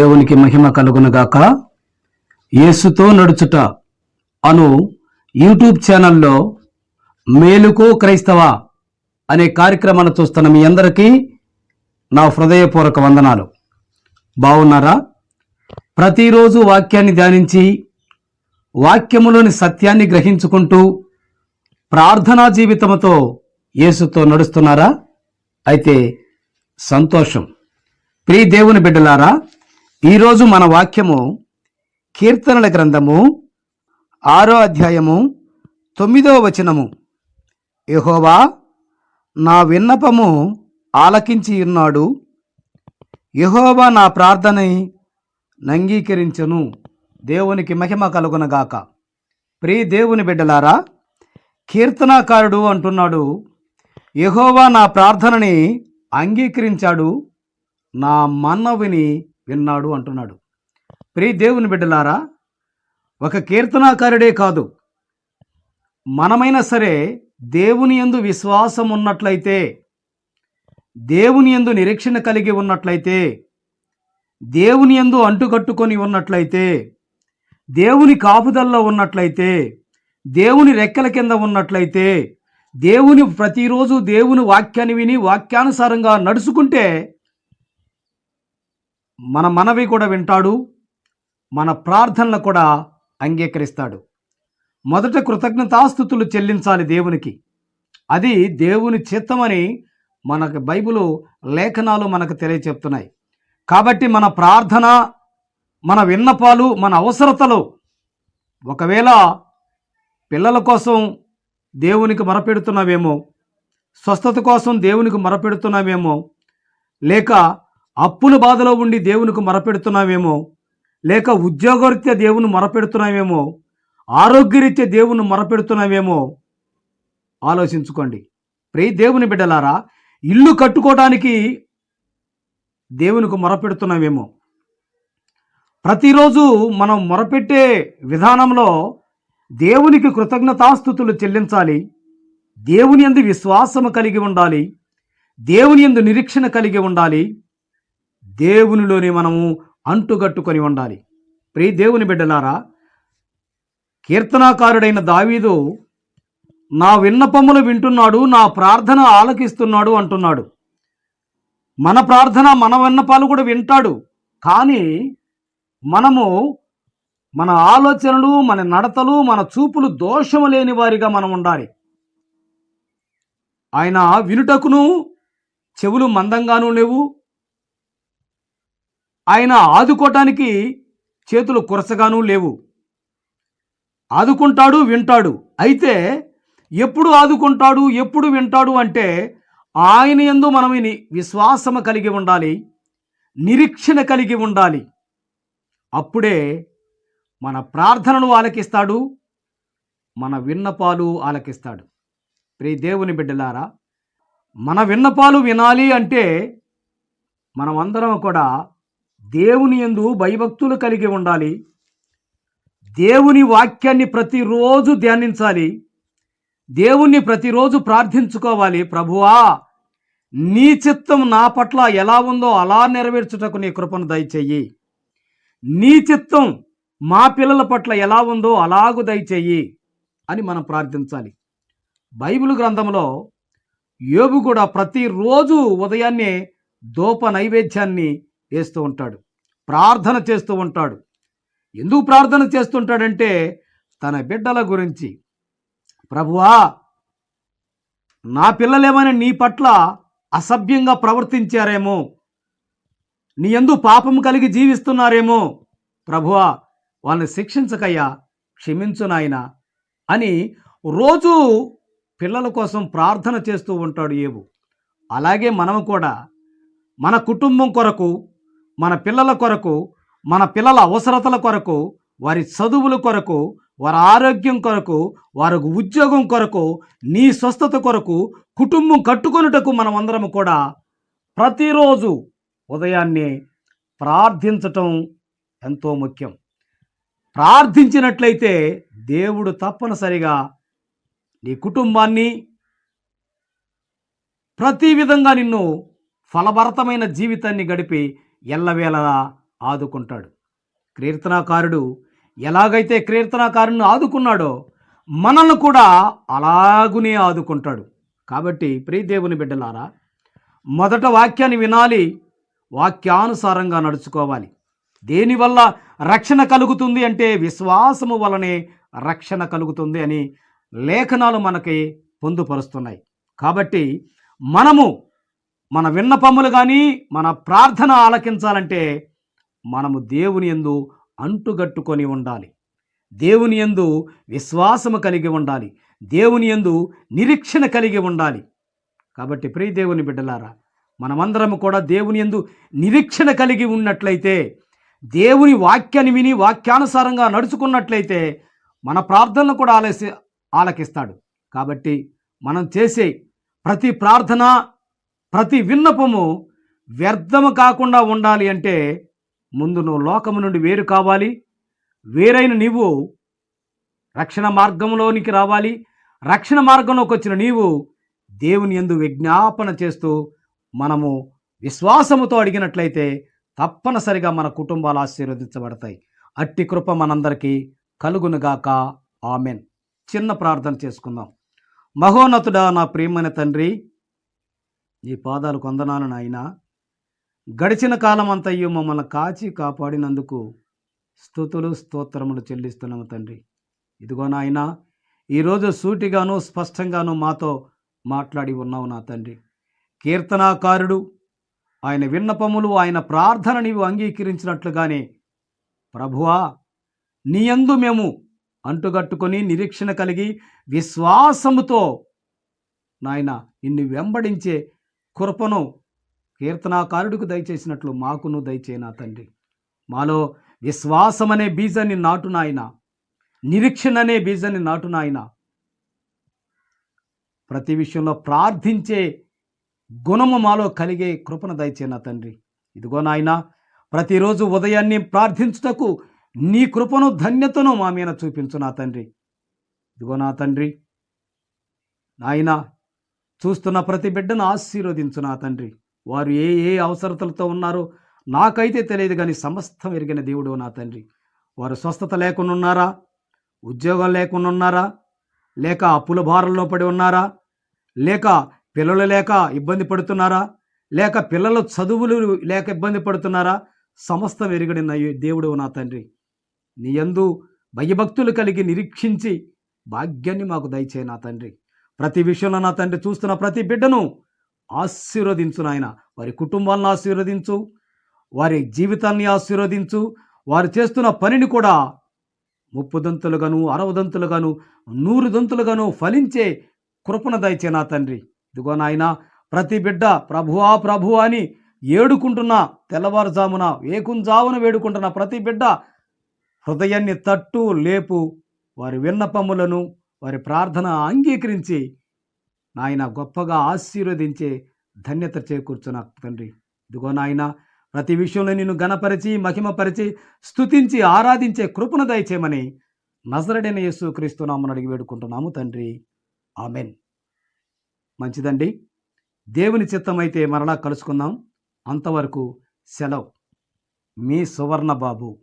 దేవునికి మహిమ కలుగునుగాక. యేసుతో నడుచుట అను యూట్యూబ్ ఛానల్లో మేలుకో క్రైస్తవ అనే కార్యక్రమాన్ని చూస్తున్న మీ అందరికీ నా హృదయపూర్వక వందనాలు. బాగున్నారా ప్రతిరోజు వాక్యాన్ని ధ్యానించి వాక్యములోని సత్యాన్ని గ్రహించుకుంటూ ప్రార్థనా జీవితముతో యేసుతో నడుస్తున్నారా? అయితే సంతోషం. ప్రియ దేవుని బిడ్డలారా ఈరోజు మన వాక్యము కీర్తనల గ్రంథము ఆరో అధ్యాయము తొమ్మిదవ వచనము. యహోవా నా విన్నపము ఆలకించి ఉన్నాడు. యహోవా నా ప్రార్థనని నంగీకరించను. దేవునికి మహిమ కలుగునగాక. ప్రియ దేవుని బిడ్డలారా కీర్తనాకారుడు అంటున్నాడు యహోవా నా ప్రార్థనని అంగీకరించాడు నా మన్నవిని విన్నాడు అంటున్నాడు. ప్రియ దేవుని బిడ్డలారా ఒక కీర్తనాకారుడే కాదు. మనమైనా సరే దేవుని యందు విశ్వాసం ఉన్నట్లయితే దేవుని యందు నిరీక్షణ కలిగి ఉన్నట్లయితే దేవుని యందు అంటుకట్టుకొని ఉన్నట్లయితే దేవుని కాపుదల్లో ఉన్నట్లయితే దేవుని రెక్కల కింద ఉన్నట్లయితే దేవుని ప్రతిరోజు దేవుని వాక్యాన్ని విని వాక్యానుసారంగా నడుచుకుంటే మన మనవి కూడా వింటాడు మన ప్రార్థనలు కూడా అంగీకరిస్తాడు. మొదట కృతజ్ఞతాస్థుతులు చెల్లించాలి దేవునికి. అది దేవుని చిత్తమని మనకు బైబిలు లేఖనాలు మనకు తెలియచెప్తున్నాయి. కాబట్టి మన ప్రార్థన మన విన్నపాలు మన అవసరతలు ఒకవేళ పిల్లల కోసం దేవునికి మొరపెడుతున్నామేమో స్వస్థత కోసం దేవునికి మొరపెడుతున్నామేమో లేక అప్పుల బాధలో ఉండి దేవునికి మొరపెడుతున్నామేమో లేక ఉద్యోగరీత్యా దేవుని మొరపెడుతున్నామేమో ఆరోగ్యరీత్యా దేవుని మొరపెడుతున్నామేమో ఆలోచించుకోండి. ప్రే దేవుని బిడ్డలారా ఇల్లు కట్టుకోవడానికి దేవునికి మొరపెడుతున్నామేమో ప్రతిరోజు మనం మొరపెట్టే విధానంలో దేవునికి కృతజ్ఞతాస్థుతులు చెల్లించాలి. దేవుని ఎందు విశ్వాసము కలిగి ఉండాలి. దేవుని యందు నిరీక్షణ కలిగి ఉండాలి. దేవునిలోనే మనము అంటుగట్టుకొని ఉండాలి. ప్రియ దేవుని బిడ్డలారా కీర్తనాకారుడైన దావీదు నా విన్నపములు వింటున్నాడు నా ప్రార్థన ఆలకిస్తున్నాడు అంటున్నాడు. మన ప్రార్థన మన విన్నపాలు కూడా వింటాడు. కానీ మనము మన ఆలోచనలు మన నడతలు మన చూపులు దోషము లేని వారిగా మనం ఉండాలి. ఆయన వినుటకును చెవులు మందంగానూ లేవు ఆయన ఆదుకోవటానికి చేతులు కురసగానూ లేవు. ఆదుకుంటాడు వింటాడు. అయితే ఎప్పుడు ఆదుకుంటాడు ఎప్పుడు వింటాడు అంటే ఆయన యందు మనం ఈ విశ్వాసము కలిగి ఉండాలి నిరీక్షణ కలిగి ఉండాలి. అప్పుడే మన ప్రార్థనలు ఆలకిస్తాడు మన విన్నపాలు ఆలకిస్తాడు. ప్రియ దేవుని బిడ్డలారా మన విన్నపాలు వినాలి అంటే మనమందరం కూడా దేవుని యందు భయభక్తులు కలిగి ఉండాలి. దేవుని వాక్యాన్ని ప్రతిరోజు ధ్యానించాలి. దేవుణ్ణి ప్రతిరోజు ప్రార్థించుకోవాలి. ప్రభువా నీ చిత్తం నా పట్ల ఎలా ఉందో అలా నెరవేర్చుటకు నీ కృపను దయచెయ్యి నీ చిత్తం మా పిల్లల పట్ల ఎలా ఉందో అలాగు దయచెయ్యి అని మనం ప్రార్థించాలి. బైబిల్ గ్రంథంలో యోబు కూడా ప్రతిరోజు ఉదయాన్నే దోప నైవేద్యాన్ని వేస్తూ ఉంటాడు. ప్రార్థన చేస్తూ ఉంటాడు. ఎందుకు ప్రార్థన చేస్తుంటాడంటే తన బిడ్డల గురించి. ప్రభువా నా పిల్లలేమైనా నీ పట్ల అసభ్యంగా ప్రవర్తించారేమో. నీ ఎందు పాపం కలిగి జీవిస్తున్నారేమో. ప్రభువా వాళ్ళని శిక్షించకయ్యా క్షమించు నాయన అని రోజు పిల్లల కోసం ప్రార్థన చేస్తూ ఉంటాడు ఏవు అలాగే మనం కూడా మన కుటుంబం కొరకు మన పిల్లల కొరకు మన పిల్లల అవసరతల కొరకు వారి చదువుల కొరకు వారి ఆరోగ్యం కొరకు వారి ఉద్యోగం కొరకు నీ స్వస్థత కొరకు కుటుంబం కట్టుకొనుటకు మనం అందరం కూడా ప్రతిరోజు ఉదయాన్నే ప్రార్థించటం ఎంతో ముఖ్యం. ప్రార్థించినట్లయితే దేవుడు తప్పనిసరిగా నీ కుటుంబాన్ని ప్రతి విధంగా నిన్ను ఫలభరతమైన జీవితాన్ని గడిపి ఎల్లవేళలా ఆదుకుంటాడు. కీర్తనాకారుడు ఎలాగైతే కీర్తనాకారుని ఆదుకున్నాడో మనల్ని కూడా అలాగునే ఆదుకుంటాడు. కాబట్టి ప్రియదేవుని బిడ్డలారా మొదట వాక్యాన్ని వినాలి వాక్యానుసారంగా నడుచుకోవాలి. దేనివల్ల రక్షణ కలుగుతుంది అంటే విశ్వాసము వలనే రక్షణ కలుగుతుంది అని లేఖనాలు మనకి పొందుపరుస్తున్నాయి. కాబట్టి మనము మన విన్నపములు కానీ మన ప్రార్థన ఆలకించాలంటే మనము దేవుని యందు అంటుగట్టుకొని ఉండాలి. దేవుని యందు విశ్వాసము కలిగి ఉండాలి. దేవుని యందు నిరీక్షణ కలిగి ఉండాలి. కాబట్టి ప్రియ దేవుని బిడ్డలారా మనమందరము కూడా దేవుని యందు నిరీక్షణ కలిగి ఉన్నట్లయితే దేవుని వాక్యాన్ని విని వాక్యానుసారంగా నడుచుకున్నట్లయితే మన ప్రార్థనలు కూడా ఆలసి ఆలకిస్తాడు. కాబట్టి మనం చేసే ప్రతి ప్రార్థన ప్రతి విన్నపము వ్యర్థము కాకుండా ఉండాలి అంటే ముందు నువ్వు లోకము నుండి వేరు కావాలి. వేరైన నీవు రక్షణ మార్గంలోనికి రావాలి. రక్షణ మార్గంలోకి వచ్చిన నీవు దేవుని ఎందు విజ్ఞాపన చేస్తూ మనము విశ్వాసముతో అడిగినట్లయితే తప్పనిసరిగా మన కుటుంబాలు ఆశీర్వదించబడతాయి. అట్టి కృప మనందరికీ కలుగునుగాక. ఆమెన్. చిన్న ప్రార్థన చేసుకుందాం. మహోన్నతుడా నా ప్రియమైన తండ్రి ఈ పాదాలు కొందనాలు నాయనా. గడిచిన కాలం మమ్మల్ని కాచి కాపాడినందుకు స్తుతులు స్తోత్రములు చెల్లిస్తున్నాము తండ్రి. ఇదిగో నాయనా ఈరోజు సూటిగాను స్పష్టంగాను మాతో మాట్లాడి ఉన్నావు నా తండ్రి. కీర్తనాకారుడు ఆయన విన్నపములు ఆయన ప్రార్థన నీవు అంగీకరించినట్లుగానే ప్రభువా నీయందు మేము అంటుగట్టుకొని నిరీక్షణ కలిగి విశ్వాసముతో నాయన నిన్ను వెంబడించే కృపను కీర్తనాకారుడికి దయచేసినట్లు మాకును దయచేనా తండ్రి. మాలో విశ్వాసం అనే బీజాన్ని నాటు నాయన నిరీక్షణ అనే బీజాన్ని నాటు నాయన ప్రతి విషయంలో ప్రార్థించే గుణము మాలో కలిగే కృపను దయచేనా తండ్రి. ఇదిగో నాయన ప్రతిరోజు ఉదయాన్నే ప్రార్థించుటకు నీ కృపను ధన్యతను మా మీద చూపించు నా తండ్రి. ఇదిగో నా తండ్రి నాయన చూస్తున్న ప్రతి బిడ్డను ఆశీర్వదించు నా తండ్రి. వారు ఏ ఏ అవసరతలతో ఉన్నారో నాకైతే తెలియదు కానీ సమస్తం ఎరిగిన దేవుడు నా తండ్రి. వారు స్వస్థత లేకుండా ఉన్నారా? ఉద్యోగం లేకుండా ఉన్నారా? లేక అప్పుల భారంలో పడి ఉన్నారా? లేక పిల్లలు లేక ఇబ్బంది పడుతున్నారా? లేక పిల్లలు చదువులు లేక ఇబ్బంది పడుతున్నారా? సమస్తం ఎరిగిన దేవుడు నా తండ్రి. నీ యందు భయభక్తులు కలిగి నిరీక్షించి భాగ్యాన్ని మాకు దయచే నా తండ్రి. ప్రతి విషయంలో నా తండ్రి చూస్తున్న ప్రతి బిడ్డను ఆశీర్వదించు నాయన. వారి కుటుంబాలను ఆశీర్వదించు వారి జీవితాన్ని ఆశీర్వదించు వారు చేస్తున్న పనిని కూడా ముప్పు దంతులుగాను అరవై దంతులుగాను నూరు దంతులుగాను ఫలించే కృపణ దయచే నా తండ్రి. ఇదిగో నాయన ప్రతి బిడ్డ ప్రభువా ప్రభు అని ఏడుకుంటున్న తెల్లవారుజామున వేకుంజామున వేడుకుంటున్న ప్రతి బిడ్డ హృదయాన్ని తట్టు లేపు వారి విన్నపములను వారి ప్రార్థన అంగీకరించి నాయన గొప్పగా ఆశీర్వదించే ధన్యత చేకూర్చున్న తండ్రి. ఇదిగో నాయన ప్రతి విషయంలో నిన్ను గణపరిచి మహిమపరిచి స్తుతించి ఆరాధించే కృపను దయచేయమని నజరడైన యేసు క్రీస్తునామని అడిగి వేడుకుంటున్నాము తండ్రి. ఆమెన్. మంచిదండి. దేవుని చిత్తమైతే మరలా కలుసుకుందాం. అంతవరకు సెలవు. మీ సువర్ణ బాబు